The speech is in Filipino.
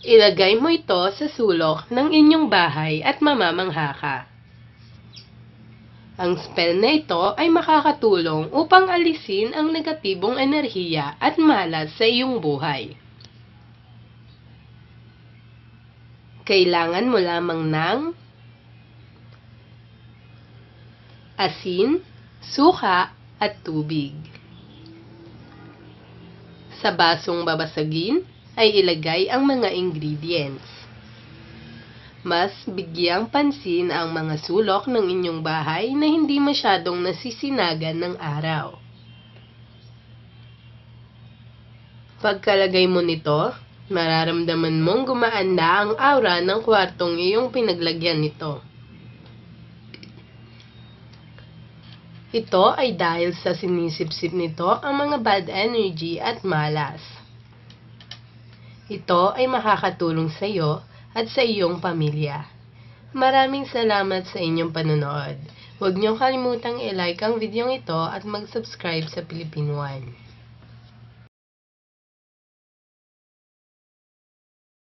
Ilagay mo ito sa sulok ng inyong bahay at mamamangha ka. Ang spell na ito ay makakatulong upang alisin ang negatibong enerhiya at malas sa iyong buhay. Kailangan mo lamang ng asin, suka, at tubig. Sa basong babasagin ay ilagay ang mga ingredients. Mas bigyang pansin ang mga sulok ng inyong bahay na hindi masyadong nasisinagan ng araw. Pagkalagay mo nito, mararamdaman mong gumaan na ang aura ng kwartong iyong pinaglagyan nito. Ito ay dahil sa sinisipsip nito ang mga bad energy at malas. Ito ay makakatulong sa iyo at sa iyong pamilya. Maraming salamat sa inyong panonood. Huwag niyong kalimutang i-like ang video ito at mag-subscribe sa Philippine One.